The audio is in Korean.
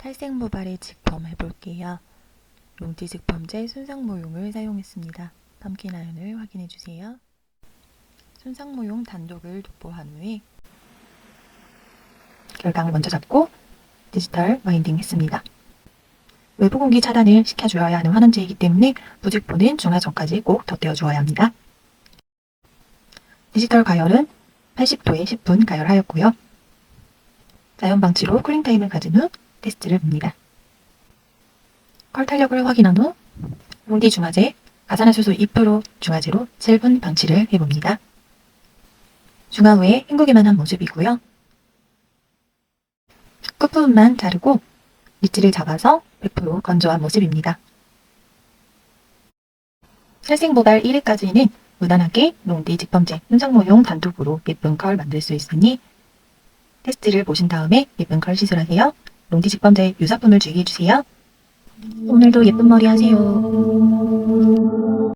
탈색 모발의 직펌 해 볼게요. 롱티 직펌제 순상 모용을 사용했습니다. 펌킨 아연을 확인해 주세요. 순상 모용 단독을 도포한 후에 결강을 먼저 잡고 디지털 와인딩 했습니다. 외부 공기 차단을 시켜주어야 하는 환원제이기 때문에 부직포는 중화 전까지 꼭 덧대어 주어야 합니다. 디지털 가열은 80도에 10분 가열하였고요. 자연 방치로 쿨링 타임을 가진 후 테스트를 봅니다. 컬 탄력을 확인한 후 롱디 중화제, 가산화수소 2% 중화제로 7분 방치를 해봅니다. 중화 후에 헹구기만 한 모습이고요. 끝부분만 자르고 리치를 잡아서 100% 건조한 모습입니다. 탈색 모발 1회까지는 무난하게 롱디 직범제 순상모용 단독으로 예쁜 컬 만들 수 있으니 테스트를 보신 다음에 예쁜 컬 시술하세요. 직범제 유사품을 주의해주세요. 오늘도 예쁜 머리 하세요.